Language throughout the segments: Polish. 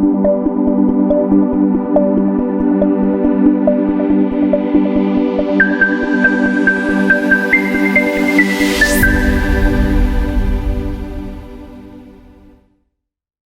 Música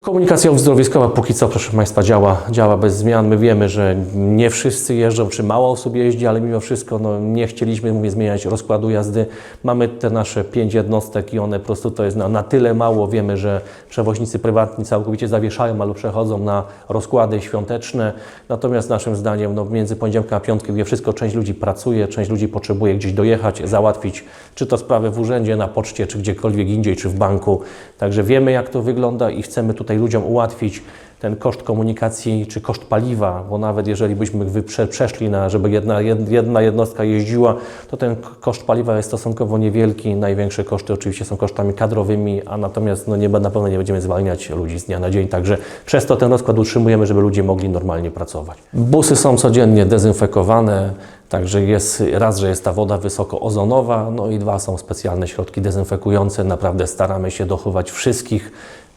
Komunikacja uzdrowiskowa póki co, proszę Państwa, działa, działa bez zmian. My wiemy, że nie wszyscy jeżdżą, czy mało osób jeździ, ale mimo wszystko no, nie chcieliśmy mówię, zmieniać rozkładu jazdy. Mamy te nasze pięć jednostek i one po prostu to jest na, na tyle mało. Wiemy, że przewoźnicy prywatni całkowicie zawieszają albo przechodzą na rozkłady świąteczne. Natomiast naszym zdaniem no, między poniedziałkiem a piątkiem wie wszystko, część ludzi pracuje, część ludzi potrzebuje gdzieś dojechać, załatwić, czy to sprawę w urzędzie, na poczcie, czy gdziekolwiek indziej, czy w banku. Także wiemy, jak to wygląda i chcemy tutaj ludziom ułatwić ten koszt komunikacji, czy koszt paliwa, bo nawet jeżeli byśmy przeszli na, żeby jedna, jed- jedna jednostka jeździła, to ten koszt paliwa jest stosunkowo niewielki. Największe koszty oczywiście są kosztami kadrowymi, a natomiast no nie, na pewno nie będziemy zwalniać ludzi z dnia na dzień, także przez to ten rozkład utrzymujemy, żeby ludzie mogli normalnie pracować. Busy są codziennie dezynfekowane, Także jest raz, że jest ta woda wysokoozonowa, no i dwa są specjalne środki dezynfekujące. Naprawdę staramy się dochować wszystkich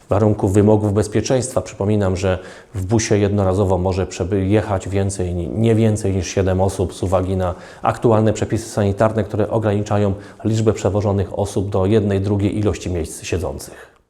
warunków, wymogów bezpieczeństwa. Przypominam, że w busie jednorazowo może jechać więcej, nie więcej niż 7 osób z uwagi na aktualne przepisy sanitarne, które ograniczają liczbę przewożonych osób do jednej, drugiej ilości miejsc siedzących.